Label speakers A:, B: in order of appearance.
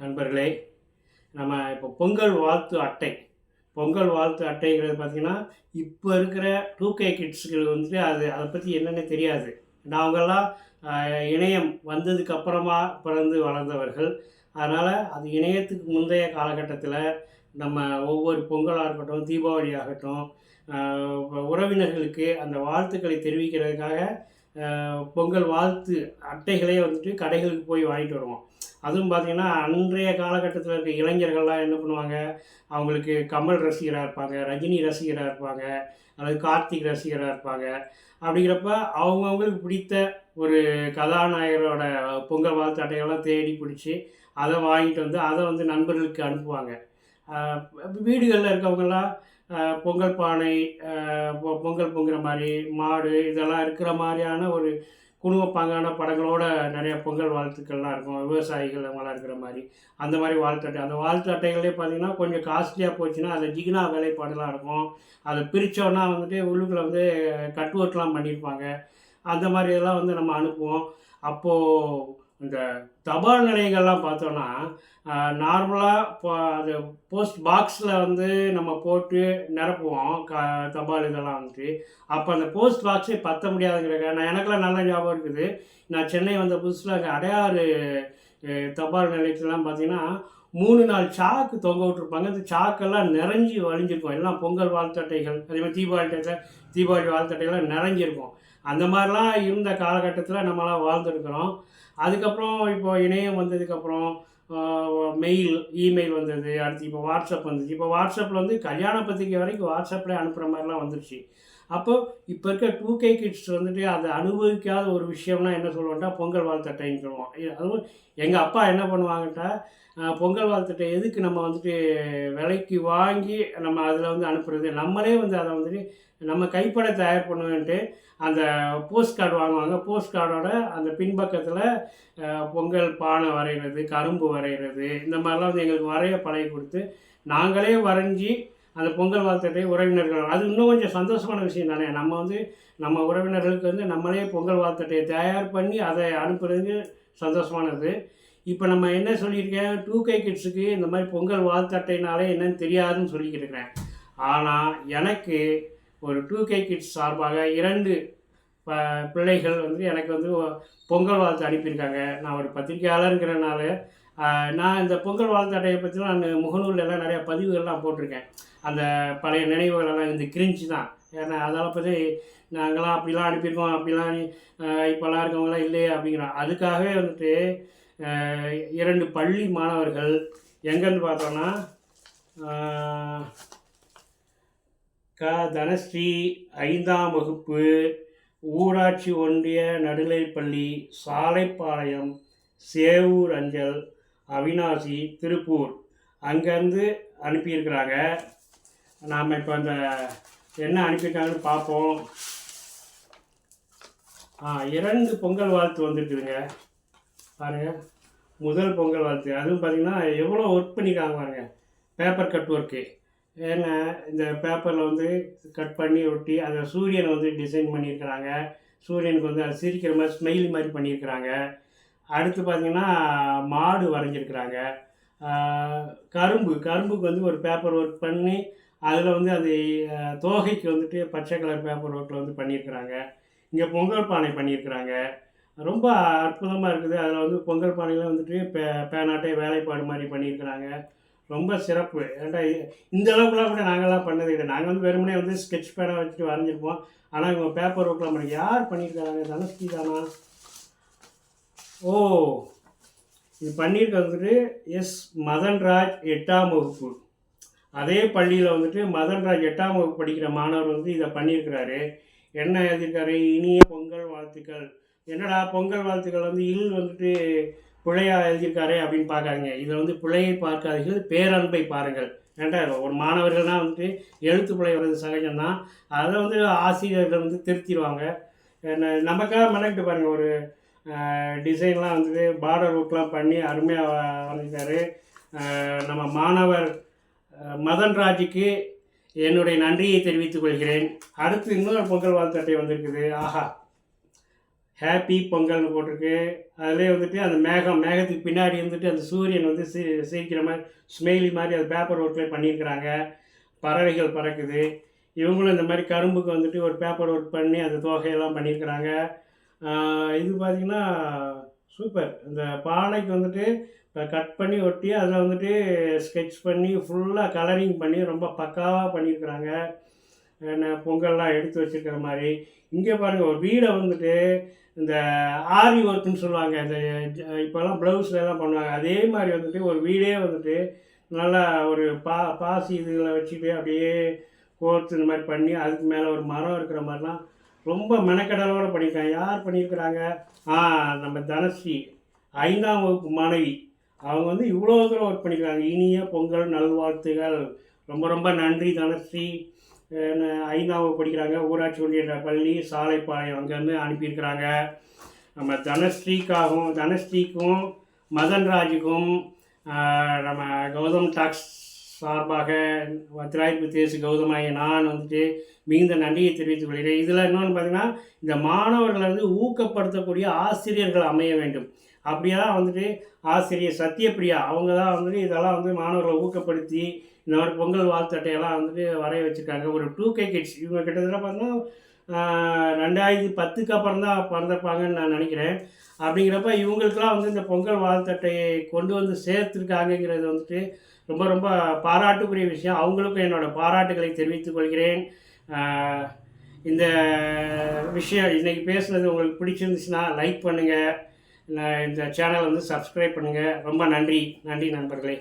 A: நண்பர்களே நம்ம இப்போ பொங்கல் வாழ்த்து அட்டை. பொங்கல் வாழ்த்து அட்டைங்கிறது பார்த்திங்கன்னா இப்போ இருக்கிற டூ கே கிட்ஸுக்கு வந்துட்டு அது அதை பற்றி என்னென்னு தெரியாது. நாங்கள்லாம் இணையம் வந்ததுக்கு அப்புறமா பிறந்து வளர்ந்தவர்கள். அதனால் அது இணையத்துக்கு முந்தைய காலகட்டத்தில் நம்ம ஒவ்வொரு பொங்கலாக இருக்கட்டும் தீபாவளி ஆகட்டும் உறவினர்களுக்கு அந்த வாழ்த்துக்களை தெரிவிக்கிறதுக்காக பொங்கல் வாழ்த்து அட்டைகளே வந்துட்டு கடைகளுக்கு போய் வாங்கிட்டு வருவோம். அதுவும் பார்த்திங்கன்னா அன்றைய காலகட்டத்தில் இருக்க இளைஞர்கள்லாம் என்ன பண்ணுவாங்க? அவங்களுக்கு கமல் ரசிகராக இருப்பாங்க ரஜினி ரசிகராக இருப்பாங்க அல்லது கார்த்திக் ரசிகராக இருப்பாங்க. அப்படிங்கிறப்ப அவங்கவுங்களுக்கு பிடித்த ஒரு கதாநாயகரோட பொங்கல் வாழ்த்து அட்டைகள்லாம் தேடி பிடிச்சி அதை வாங்கிட்டு வந்து அதை வந்து நண்பர்களுக்கு அனுப்புவாங்க. வீடுகளில் இருக்கவங்கெல்லாம் பொங்கல் பானை பொ- பொங்கல் பொங்குற மாதிரி மாடு இதெல்லாம் இருக்கிற மாதிரியான ஒரு குடும்பப்பாங்கான படங்களோட நிறைய பொங்கல் வாழ்த்துக்கள்லாம் இருக்கும். விவசாயிகள் அவங்களாம் இருக்கிற மாதிரி. அந்த மாதிரி வாழ்த்து அட்டை அந்த வாழ்த்து அட்டைகளே பார்த்தீங்கன்னா கொஞ்சம் காஸ்ட்லியாக போச்சுன்னா அதில் ஜிகினா வேலைப்பாடுலாம் இருக்கும். அதை பிரித்தோன்னா வந்துட்டு உள்ளுக்குள்ள வந்து கட் ஒர்க்லாம் பண்ணியிருப்பாங்க. அந்த மாதிரி இதெல்லாம் வந்து நம்ம அனுப்புவோம். அப்போது இந்த தபால் நிலையங்கள்லாம் பார்த்தோன்னா நார்மலாக இப்போ அது போஸ்ட் பாக்ஸில் வந்து நம்ம போட்டு நிரப்புவோம். க தபால் இதெல்லாம் வந்துட்டு. அப்போ அந்த போஸ்ட் பாக்ஸே பற்ற முடியாதுங்கிறக்க நான் எனக்கெல்லாம் நல்ல ஞாபகம் இருக்குது. நான் சென்னை வந்த புதுசில் அங்கே அடையாறு தபால் நிலையத்துலலாம் பார்த்தீங்கன்னா மூணு நாள் சாக்கு தொங்க விட்டுருப்பாங்க. அந்த சாக்கெல்லாம் நிறைஞ்சி வழிஞ்சிருக்கும். எல்லாம் பொங்கல் வாழ்த்தட்டைகள் அதே மாதிரி தீபாவளி தீபாவளி வாழ்த்தட்டைகள்லாம் நிறைஞ்சிருக்கும். அந்த மாதிரிலாம் இருந்த காலகட்டத்தில் நம்மளாம் வாழ்ந்துருக்குறோம். அதுக்கப்புறம் இப்போ இணையம் வந்ததுக்கப்புறம் மெயில் இமெயில் வந்தது. அடுத்து இப்போ வாட்ஸ்அப் வந்துச்சு இப்போ வாட்ஸ்அப்பில் வந்து கல்யாண பத்திரிக்கை வரைக்கும் வாட்ஸ்அப்பில் அனுப்புகிற மாதிரிலாம் வந்துருச்சு. அப்போ இப்போ இருக்க டூ கே கிட்ஸ் வந்துட்டு அதை அனுபவிக்காத ஒரு விஷயம்னா என்ன சொல்லுவோம்னா பொங்கல் வாழ்த்தட்டைன்னு சொல்லுவோம். அதுவும் எங்கள் அப்பா என்ன பண்ணுவாங்கட்டா பொங்கல் வாழ்த்தட்டை எதுக்கு நம்ம வந்துட்டு விலைக்கு வாங்கி நம்ம அதில் வந்து அனுப்புறது? நம்மளே வந்து அதை வந்துட்டு நம்ம கைப்பட தயார் பண்ணுவேன்ட்டு அந்த போஸ்ட் கார்டு வாங்குவாங்க. போஸ்ட் கார்டோட அந்த பின்பக்கத்தில் பொங்கல் பானை வரைகிறது கரும்பு வரைகிறது இந்த மாதிரிலாம் வந்து எங்களுக்கு வரைய பழகி கொடுத்து நாங்களே வரைஞ்சி அந்த பொங்கல் வாழ்த்தட்டை உறவினர்கள் அது இன்னும் கொஞ்சம் சந்தோஷமான விஷயம் தானே. நம்ம வந்து நம்ம உறவினர்களுக்கு வந்து நம்மளே பொங்கல் வாழ்த்தட்டையை தயார் பண்ணி அதை அனுப்புறது சந்தோஷமானது. இப்போ நம்ம என்ன சொல்லியிருக்கேன்? டூ கே கிட்ஸுக்கு இந்த மாதிரி பொங்கல் வாழ்த்தட்டைனாலே என்னன்னு தெரியாதுன்னு சொல்லிக்கிட்டுருக்கிறேன். ஆனால் எனக்கு ஒரு டூ கே கிட்ஸ் சார்பாக இரண்டு ப பிள்ளைகள் வந்து எனக்கு வந்து பொங்கல் வாழ்த்து அனுப்பியிருக்காங்க. நான் ஒரு பத்திரிகையாளருங்கிறனால நான் இந்த பொங்கல் வாழ்த்து அட்டையை பற்றி நான் முகநூல்ல எல்லாம் நிறையா பதிவுகள்லாம் போட்டிருக்கேன். அந்த பழைய நினைவுகள் எல்லாம் இந்த கிரிஞ்சு தான். ஏன்னா அதெல்லாம் பற்றி நாங்களாம் அப்படிலாம் அனுப்பியிருக்கோம் அப்படிலாம் இப்போல்லாம் இருக்கவங்களாம் இல்லையே அப்படிங்கிறோம் அதுக்காகவே வந்துட்டு இரண்டு பள்ளி மாணவர்கள் எங்கேருந்து பார்த்தோன்னா க தனஸ்ரீ ஐந்தாம் வகுப்பு ஊராட்சி ஒன்றிய நடுநிலைப்பள்ளி சாலைப்பாளையம் சேவூர் அஞ்சல் அவினாசி திருப்பூர். அங்கேருந்து அனுப்பியிருக்கிறாங்க. நாம் இப்போ அந்த என்ன அனுப்பியிருக்காங்கன்னு பார்ப்போம். ஆ இரண்டு பொங்கல் வாழ்த்து வந்துருக்குதுங்க. பாருங்கள் முதல் பொங்கல் வாழ்த்து. அதுவும் பார்த்திங்கன்னா எவ்வளோ ஒர்க் பண்ணிக்காங்க பாருங்க. பேப்பர் கட் ஒர்க்கு ஏன்னா இந்த பேப்பரில் வந்து கட் பண்ணி ஒட்டி அதை சூரியனை வந்து டிசைன் பண்ணியிருக்கிறாங்க. சூரியனுக்கு வந்து அது சிரிக்கிற மாதிரி ஸ்மைலி மாதிரி பண்ணியிருக்கிறாங்க. அடுத்து பார்த்தீங்கன்னா மாடு வரைஞ்சிருக்கிறாங்க. கரும்பு கரும்புக்கு வந்து ஒரு பேப்பர் ஒர்க் பண்ணி அதில் வந்து அது தோகைக்கு வந்துட்டு பச்சை கலர் பேப்பர் ஒர்க்கில் வந்து பண்ணியிருக்கிறாங்க. இங்கே பொங்கல் பானை பண்ணியிருக்கிறாங்க. ரொம்ப அற்புதமாக இருக்குது. அதில் வந்து பொங்கல் பானையில் வந்துட்டு பே பேனாட்டை வேலைப்பாடு மாதிரி பண்ணியிருக்கிறாங்க. ரொம்ப சிறப்பு. ஏன்டா இந்த அளவுக்குலாம் கூட நாங்கள்லாம் பண்ணது கிடையாது. நாங்கள் வந்து வெறுமனே வந்து ஸ்கெட்ச் பேனாக வச்சுட்டு வரைஞ்சிருப்போம். ஆனால் இவங்க பேப்பர் ஒர்க்லாம் பண்ணி யார் பண்ணியிருக்காங்க? தனுஷ்கி தானா? ஓ இது பண்ணியிருக்கிறது வந்துட்டு எஸ் மதன்ராஜ் எட்டாம் வகுப்பு. அதே பள்ளியில் வந்துட்டு மதன்ராஜ் எட்டாம் வகுப்பு படிக்கிற மாணவர் வந்து இதை பண்ணியிருக்கிறாரு. என்ன எழுதியிருக்காரு? இனிய பொங்கல் வாழ்த்துக்கள். என்னடா பொங்கல் வாழ்த்துக்கள் வந்து இல் வந்துட்டு பிழையாக எழுதியிருக்காரே அப்படின்னு பார்க்காதீங்க. இதில் வந்து பிழையை பார்க்காதீர்கள் பேரன்பை பாருங்கள். ஏன்டா ஒரு மாணவர்கள்னால் வந்துட்டு எழுத்து பிழை வர்றது சகஜம்தான். அதை வந்து ஆசிரியர்கள் வந்து திருத்திடுவாங்க. என்ன நமக்காக மெனக்கிட்டு பாருங்கள் ஒரு டிசைன்லாம் வந்துட்டு பார்டர் ஒர்க்லாம் பண்ணி அருமையாக வரைஞ்சார் நம்ம மாணவர் மதன் ராஜுக்கு என்னுடைய நன்றியை தெரிவித்துக் கொள்கிறேன். அடுத்து இன்னொரு பொங்கல் வாழ்த்தட்டை வந்திருக்குது. ஆஹா ஹாப்பி பொங்கல்னு போட்டிருக்கு. அதிலே வந்துட்டு அந்த மேகம் மேகத்துக்கு பின்னாடி வந்துட்டு அந்த சூரியன் வந்து சீ சிரிக்கிற மாதிரி ஸ்மெயிலி மாதிரி அது பேப்பர் ஒர்க்கில் பண்ணியிருக்கிறாங்க. பறவைகள் பறக்குது. இவங்களும் இந்த மாதிரி கரும்புக்கு வந்துட்டு ஒரு பேப்பர் ஒர்க் பண்ணி அந்த தோகையெல்லாம் பண்ணியிருக்கிறாங்க. இது பார்த்திங்கன்னா சூப்பர் இந்த பானைக்கு வந்துட்டு இப்போ கட் பண்ணி ஒட்டி அதில் வந்துட்டு ஸ்கெட்ச் பண்ணி ஃபுல்லாக கலரிங் பண்ணி ரொம்ப பக்காவாக பண்ணியிருக்கிறாங்க என்ன பொங்கல்லாம் எடுத்து வச்சிருக்கிற மாதிரி. இங்கே பாருங்கள் ஒரு வீடை வந்துட்டு இந்த ஆரி ஒர்க்குன்னு சொல்லுவாங்க. இந்த ஜ- இப்போல்லாம் ப்ளவுஸ்லாம் பண்ணுவாங்க. அதே மாதிரி வந்துட்டு ஒரு வீடே வந்துட்டு நல்லா ஒரு பா பாசி இதில் வச்சுட்டு அப்படியே கோர்த்து இந்த மாதிரி பண்ணி அதுக்கு மேலே ஒரு மரம் இருக்கிற மாதிரிலாம் ரொம்ப மெனக்கடலோடு பண்ணியிருக்காங்க யார் பண்ணியிருக்கிறாங்க ஆ நம்ம தனஸ்ரீ ஐந்தாம் வகுப்பு மாணவி. அவங்க வந்து இவ்வளோ தூரம் ஒர்க் பண்ணியிருக்காங்க இனிய பொங்கல் நல்வாழ்த்துகள். ரொம்ப ரொம்ப நன்றி தனஸ்ரீ. ஐந்தாம் வகுப்பு படிக்கிறாங்க. ஊராட்சி ஒன்றிய பள்ளி சாலைப்பாளையம் அங்கேருந்து அனுப்பியிருக்கிறாங்க. நம்ம தனஸ்ரீக்காகவும் தனஸ்ரீக்கும் மதன்ராஜுக்கும் நம்ம கௌதம் டாக்ஸ் சார்பாக திராய்ப்பு தேசு கௌதமாய நான் வந்துட்டு மிகுந்த நன்றியை தெரிவித்துக் கொள்கிறேன். இதில் இன்னொன்று பார்த்தீங்கன்னா இந்த மாணவர்களை வந்து ஊக்கப்படுத்தக்கூடிய ஆசிரியர்கள் அமைய வேண்டும். அப்படியே தான் வந்துட்டு ஆசிரியர் சத்யபிரியா அவங்க தான் வந்துட்டு இதெல்லாம் வந்து மாணவர்களை ஊக்கப்படுத்தி இந்த மாதிரி பொங்கல் வாழ்த்தட்டையெல்லாம் வந்துட்டு வரைய வச்சுருக்காங்க. ஒரு டூ கே கிட்ஸ் இவங்க கிட்டத்தட்ட பார்த்தீங்கன்னா ரெண்டாயிரத்தி பத்துக்கு அப்புறம் தான் பிறந்திருப்பாங்கன்னு நான் நினைக்கிறேன். அப்படிங்கிறப்ப இவங்களுக்கெல்லாம் வந்து இந்த பொங்கல் வாழ்த்தட்டையை கொண்டு வந்து சேர்த்துருக்காங்கங்கிறது வந்துட்டு ரொம்ப ரொம்ப பாராட்டுக்குரிய விஷயம். அவங்களுக்கும் என்னோட பாராட்டுகளை தெரிவித்துக் கொள்கிறேன். இந்த விஷயம் இன்றைக்கி பேசுனது உங்களுக்கு பிடிச்சிருந்துச்சுன்னா லைக் பண்ணுங்கள் இந்த சேனலை வந்து சப்ஸ்கிரைப் பண்ணுங்கள் ரொம்ப நன்றி. நன்றி நண்பர்களே.